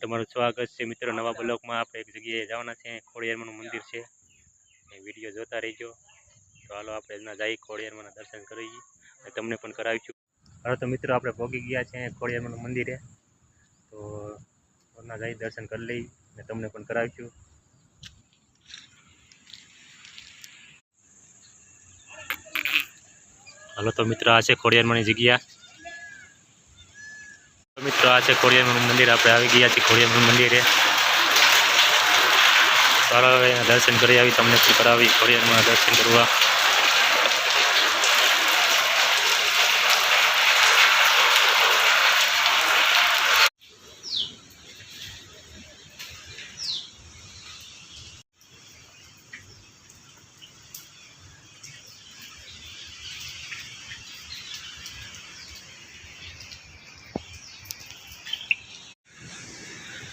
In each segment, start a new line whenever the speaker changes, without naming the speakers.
તમારું સ્વાગત છે મિત્રો. નવા બ્લોકમાં આપણે એક જગ્યાએ જવાના છે ખોડિયારમાનું મંદિર છે. એ વીડિયો જોતા રહીજો. તો હાલો આપણે એના જઈ ખોડિયારમાના દર્શન કરીએ અને તમને પણ કરાવીશું. હવે તો મિત્રો આપણે પહોંચી ગયા છે ખોડિયારમાનું મંદિરે. તો એના જઈ દર્શન કરી લઈ અને તમને પણ કરાવીશું. હાલો તો મિત્રો આ છે ખોડિયારમાંની જગ્યા. તો આ છે ખોડિયારમાંનું મંદિર. આપણે આવી ગયા છીએ ખોડિયારમાંનું મંદિરે. સારા દર્શન કરી આવી, તમને કરાવી ખોડિયારમાં દર્શન કરવા.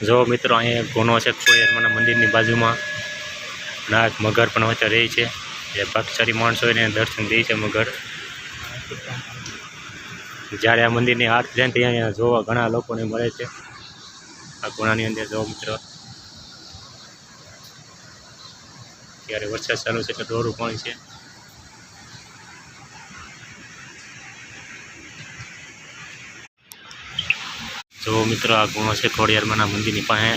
જો મિત્રો, અહીંયા ગુનો છે ખોડિયારમાંના મંદિરની બાજુમાં. નાગ મગર પણ વચ્ચે રહે છે. જે ભક્તચારી માણસો એને દર્શન દે છે મગર. જ્યારે આ મંદિરની આરતી થાય ત્યાં અહીંયા જોવા ઘણા લોકોને મળે છે. આ ગુણાની અંદર જો મિત્રો, ત્યારે વરસાદ ચાલુ છે એટલે દોરું પાણી છે. જો મિત્રો, આ ગુણો છે ખોડિયારમાંના મંદિરની પાસે.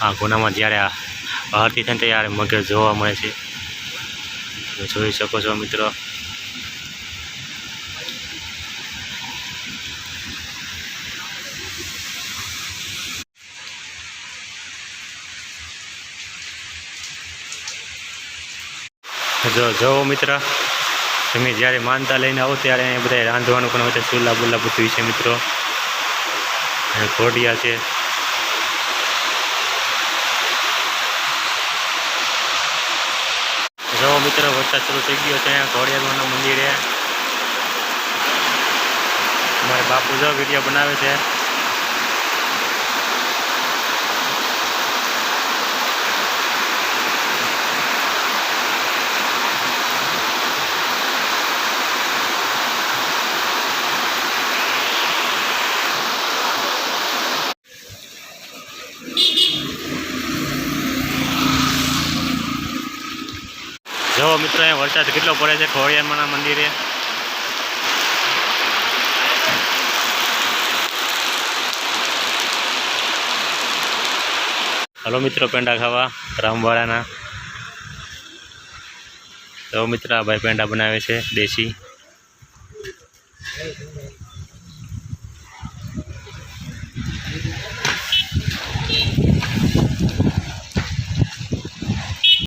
આ ગુનામાં જ્યારે આરતી થાય ત્યારે મગર જોવા મળે છે. જોઈ શકો છો મિત્રો. જો જો મિત્ર. તમે જ્યારે માનતા લઈને આવો ત્યારે અહીંયા બધા રાંધવાનું પણ હોય છે. ચૂલા બુલા બધું છે મિત્રો. ઘોડિયા છે. જો મિત્રો વરસાદ શરૂ થઈ ગયો છે અહીંયા ઘોડિયારમાંના મંદિરે અમારે બાપુ જો વીડિયો બનાવે છે. જવો મિત્રો, અહીંયા વરસાદ કેટલો પડે છે ખોડિયારમાના મંદિરે. હલો મિત્રો, પેંડા ખાવા રામવાળાના તો મિત્ર ભાઈ પેંડા બનાવે છે, દેશી.